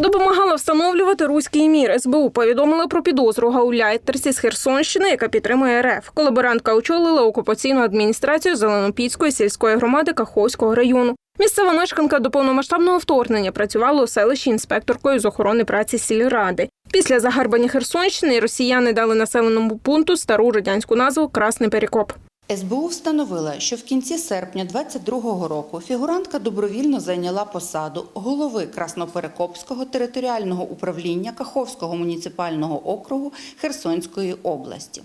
Допомагала встановлювати руський мір. СБУ повідомила про підозру гауляйтерці з Херсонщини, яка підтримує РФ. Колаборантка очолила окупаційну адміністрацію Зеленопільської сільської громади Каховського району. Місцева мешканка до повномасштабного вторгнення працювала у селищі інспекторкою з охорони праці сільради. Після загарбання Херсонщини росіяни дали населеному пункту стару радянську назву Красний Перекоп. СБУ встановила, що в кінці серпня 22-го року фігурантка добровільно зайняла посаду голови Красноперекопського територіального управління Каховського муніципального округу Херсонської області.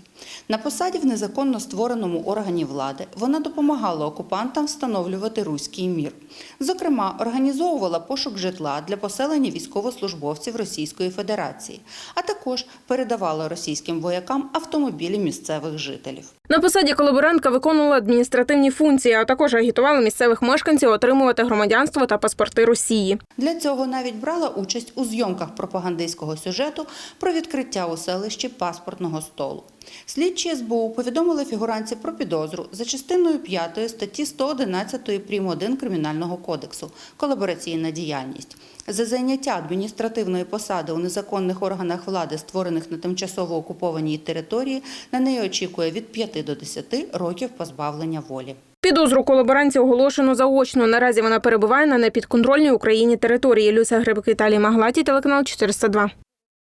На посаді в незаконно створеному органі влади вона допомагала окупантам встановлювати руський мір. Зокрема, організовувала пошук житла для поселення військовослужбовців Російської Федерації, а також передавала російським воякам автомобілі місцевих жителів. На посаді колаборантка виконувала адміністративні функції, а також агітувала місцевих мешканців отримувати громадянство та паспорти Росії. Для цього навіть брала участь у зйомках пропагандистського сюжету про відкриття у селищі паспортного столу. Слідчі СБУ повідомили фігуранці про підозру за частиною 5 статті 111 прим. 1 Кримінального кодексу колабораційна діяльність. За зайняття адміністративної посади у незаконних органах влади, створених на тимчасово окупованій території, на неї очікує від 5 до 10 років позбавлення волі. Підозру колаборанції оголошено заочно. Наразі вона перебуває на непідконтрольній Україні території. Люся Грибик Віталій Маглаті, телеканал 402.